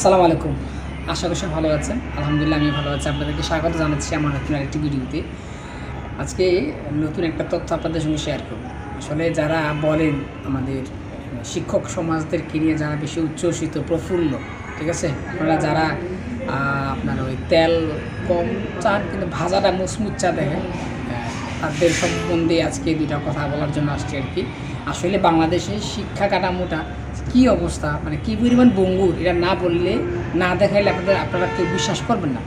আসসালামু আলাইকুম। আশা করি ভালো আছেন। আলহামদুলিল্লাহ আমি ভালো আছি। আপনাদেরকে স্বাগত জানাচ্ছি আমার নতুন আরেকটি ভিডিওতে। আজকে নতুন একটা তথ্য আপনাদের সঙ্গে শেয়ার করব। আসলে যারা বলেন আমাদের শিক্ষক সমাজদেরকে নিয়ে যারা বেশি উচ্ছ্বসিত, প্রফুল্ল, ঠিক আছে? আপনারা যারা আপনার ওই তেল কম চান কিন্তু ভাজাটা মুসমুচ চা দেখেন তাদের সম্বন্ধে আজকে দুটা কথা বলার জন্য আসছি আর কি। আসলে বাংলাদেশের শিক্ষা কাঠামোটা কি অবস্থা? মানে কি পরিমাণ বঙ্গুর? এটা না বললে, না দেখাইলে আপনাদের, আপনারা কেউ বিশ্বাস করবেন না।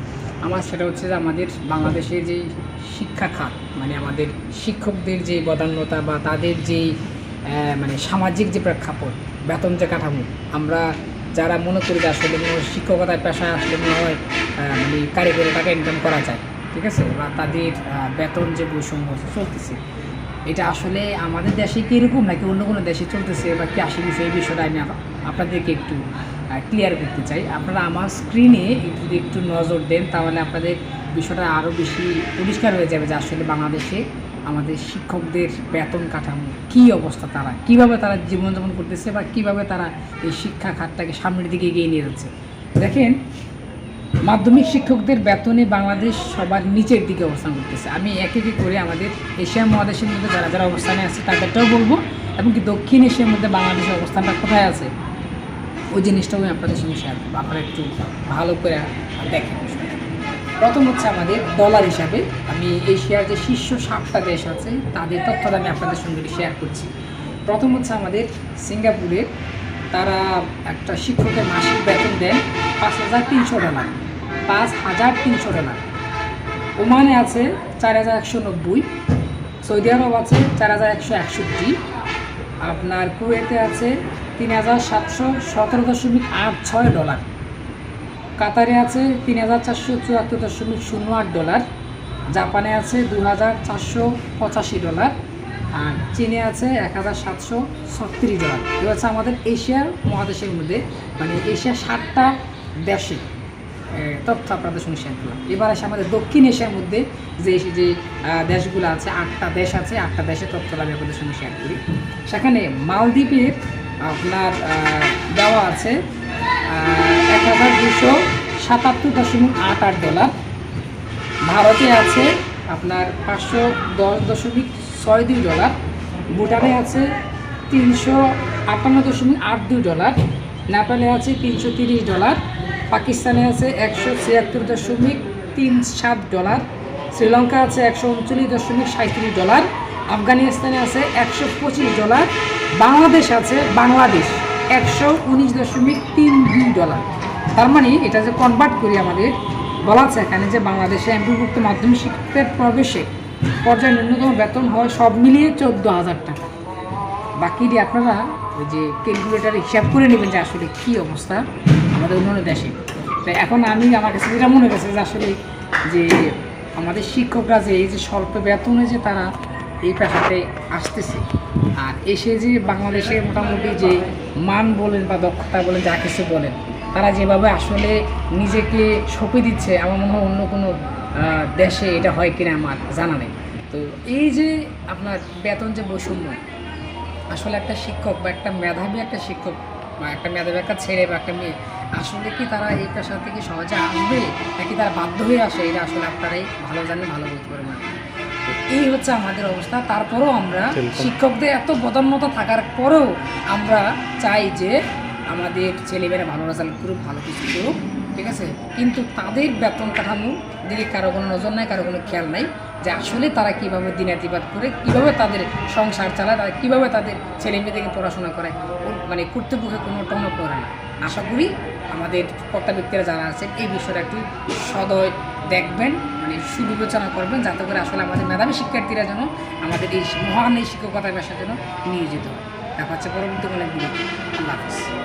আমার সেটা হচ্ছে যে আমাদের বাংলাদেশের যে শিক্ষা খাত মানে আমাদের শিক্ষকদের যে বদান্যতা বা তাদের যে মানে সামাজিক যে প্রেক্ষাপট, বেতন যে কাঠামো, আমরা যারা মনে করি যে আসলে মনে হয় শিক্ষকতার পেশায় আসলে মনে হয় মানে কারিগরি টাকা ইনকাম করা যায়, ঠিক আছে? বা তাদের বেতন যে বৈষম্য চলতেছে এটা আসলে আমাদের দেশে কি এরকম নাকি অন্য কোনো দেশে চলতেছে বা কি আসলে সেই বিষয়টা আমি আপনাদেরকে একটু ক্লিয়ার করতে চাই। আপনারা আমার স্ক্রিনে যদি একটু নজর দেন, তাহলে আপনাদের বিষয়টা আরও বেশি পরিষ্কার হয়ে যাবে যে আসলে বাংলাদেশে আমাদের শিক্ষকদের বেতন কাঠামো কী অবস্থা তারা, কীভাবে তারা জীবনযাপন করতেছে বা কীভাবে তারা এই শিক্ষা খাতটাকে সামনের দিকে এগিয়ে নিয়ে যাচ্ছে। দেখেন মাধ্যমিক শিক্ষকদের বেতনে বাংলাদেশ সবার নিচের দিকে অবস্থান করতেছে। আমি এক একে করে আমাদের এশিয়া মহাদেশের মধ্যে যারা যারা অবস্থানে আছে তাদেরটাও বলব, এবং কি দক্ষিণ এশিয়ার মধ্যে বাংলাদেশের অবস্থানটা কোথায় আছে, ওই জিনিসটাও আমি আপনাদের সঙ্গে শেয়ার করব। আপনারা একটু ভালো করে দেখেন প্রথম হচ্ছে আমাদের ডলার হিসাবে। আমি এশিয়ার যে শীর্ষ সাতটা দেশ আছে, তাদের তথ্যটা আমি আপনাদের সঙ্গে শেয়ার করছি। প্রথম হচ্ছে আমাদের সিঙ্গাপুরের। তারা একটা শিক্ষকের মাসিক বেতন দেন পাঁচ হাজার তিনশো ডলার। পাঁচ হাজার তিনশো ডলার ওমানে আছে চার হাজার একশো নব্বই, সৌদি আরব আছে চার হাজার একশো একষট্টি, আপনার কুয়েতে আছে তিন হাজার সাতশো সতেরো দশমিক আট ছয় ডলার। কাতারে আছে তিন হাজার চারশো চুয়াত্তর দশমিক শূন্য আট ডলার। জাপানে আছে দু হাজার চারশো পঁচাশি ডলার। আর চীনে আছে এক হাজার সাতশো ছত্রিশ ডলার। এগুলো হচ্ছে আমাদের এশিয়ার মহাদেশের মধ্যে মানে এশিয়ার সাতটা দেশে। তথ্য আপনাদের সঙ্গে শেয়ার করলাম। এবার আসে আমাদের দক্ষিণ এশিয়ার মধ্যে যে যে দেশগুলো আছে, আটটা দেশ আছে, আটটা দেশের তথ্যটা আমি আপনাদের সঙ্গে শেয়ার করি। সেখানে মালদ্বীপের আপনার দেওয়া আছে এক হাজার দুশো সাতাত্তর দশমিক আট আট ডলার। ভারতে আছে আপনার পাঁচশো দশ দশমিক ছয় দুই ডলার। ভুটানে আছে তিনশো আটান্ন দশমিক আট দুই ডলার। নেপালে আছে তিনশো তিরিশ ডলার। পাকিস্তানে আছে একশো ছিয়াত্তর দশমিক তিন সাত ডলার, শ্রীলঙ্কা আছে একশো উনচল্লিশ দশমিক সাঁত্রিশ ডলার, আফগানিস্তানে আছে একশো পঁচিশ ডলার, বাংলাদেশ আছে, বাংলাদেশ, একশো উনিশ দশমিক তিন দুই ডলার। তার মানে এটা যে কনভার্ট করি আমাদের, বলা আছে এখানে যে বাংলাদেশে এমপিভুক্ত মাধ্যমিক শিক্ষকের প্রবেশে পর্যায়ে ন্যূনতম বেতন হয় সব মিলিয়ে চোদ্দ হাজার টাকা। বাকিটি আপনারা ওই যে ক্যালকুলেটারে হিসাব করে নেবেন যে আসলে কী অবস্থা। আমাদের অন্যান্য দেশে। তো এখন আমি আমার কাছে যেটা মনে হয়েছে যে আসলে যে আমাদের শিক্ষকরা যে এই যে স্বল্প বেতনে যে তারা এই পেশাতে আসতেছে, আর এসে যে বাংলাদেশে মোটামুটি যে মান বলেন বা দক্ষতা বলেন, যা কিছু বলেন, তারা যেভাবে আসলে নিজেকে সঁপে দিচ্ছে, আমার মনে হয় অন্য কোনো দেশে এটা হয় কিনা আমার জানা নেই। তো এই যে আপনার বেতন যে বৈষম্য, আসলে একটা শিক্ষক বা একটা মেধাবী একটা শিক্ষক বা একটা মেধাবী একটা ছেলে বা একটা মেয়ে আসলে কি তারা এই পেশা থেকে সহজে আসবে? নাকি তারা বাধ্য হয়ে আসে? এটা আসলে আপনারাই ভালো জানেন ভালো বলতে পারবেন তো এই হচ্ছে আমাদের অবস্থা। তারপরেও আমরা শিক্ষকদের এত বদান্যতা থাকার পরেও আমরা চাই যে আমাদের ছেলেমেয়েরা ভালো রেজাল্ট করুক ভালো কিছু করুক। ঠিক আছে? কিন্তু তাদের বেতন কাঠামো দিকে কারও কোনো নজর নাই, কারও কোনো খেয়াল নাই যে আসলে তারা কীভাবে দিনাতিপাত করে, কীভাবে তাদের সংসার চালায়, তারা কীভাবে তাদের ছেলে মেয়েদেরকে পড়াশোনা করে। মানে কর্তৃপক্ষে কোনো টনও করে না। আশা করি আমাদের কর্তা ব্যক্তিরা যারা আছেন এই বিষয়টা একটু সদয় দেখবেন মানে সুবিবেচনা করবেন, যাতে করে আসলে আমাদের মেধাবী শিক্ষার্থীরা যেন আমাদের এই মহান এই শিক্ষকতা পেশার জন্য নিয়োজিত হয়। দেখা হচ্ছে পরবর্তী কোনো আল্লাহ হাফিজ।